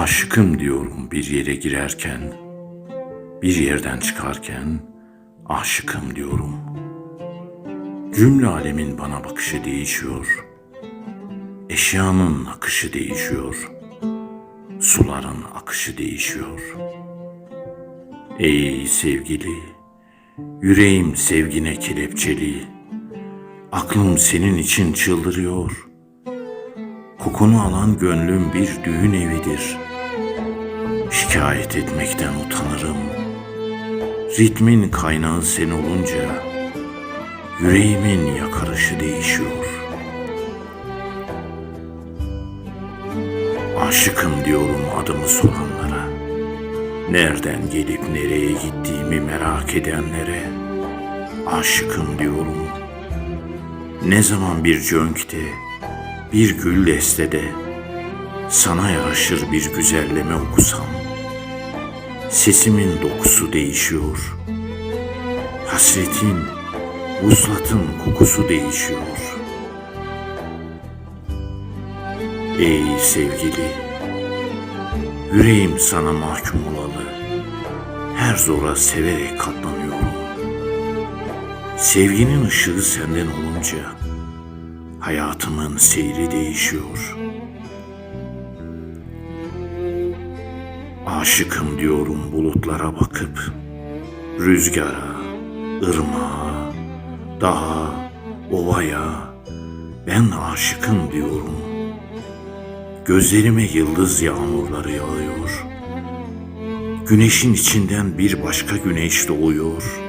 Aşıkım diyorum bir yere girerken, bir yerden çıkarken aşıkım diyorum. Cümle alemin bana bakışı değişiyor. Eşyanın akışı değişiyor. Suların akışı değişiyor. Ey sevgili, yüreğim sevgine kelepçeli. Aklım senin için çıldırıyor. Kokunu alan gönlüm bir düğün evidir. Şikayet etmekten utanırım. Ritmin kaynağı sen olunca yüreğimin yakarışı değişiyor. Aşıkım diyorum adımı soranlara. Nereden gelip nereye gittiğimi merak edenlere. Aşıkım diyorum. Ne zaman bir cönkte, bir gül destede sana yaraşır bir güzelleme okusam sesimin dokusu değişiyor. Hasretin, vuslatın kokusu değişiyor. Ey sevgili, yüreğim sana mahkum olalı. Her zora severek katlanıyorum. Sevginin ışığı senden olunca hayatımın seyri değişiyor. Aşıkım diyorum bulutlara bakıp, rüzgara, ırmağa, dağa, ovaya, ben aşıkım diyorum. Gözlerime yıldız yağmurları yağıyor. Güneşin içinden bir başka güneş doğuyor.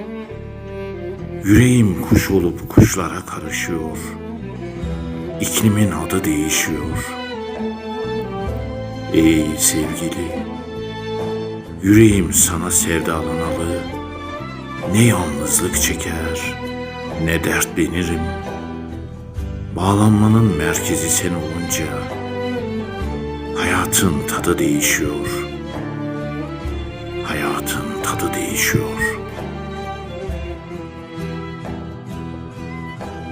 Yüreğim kuş olup kuşlara karışıyor. İklimin adı değişiyor. Ey sevgili, yüreğim sana sevdalanalı. Ne yalnızlık çeker, ne dertlenirim. Bağlanmanın merkezi sen olunca hayatın tadı değişiyor. Hayatın tadı değişiyor.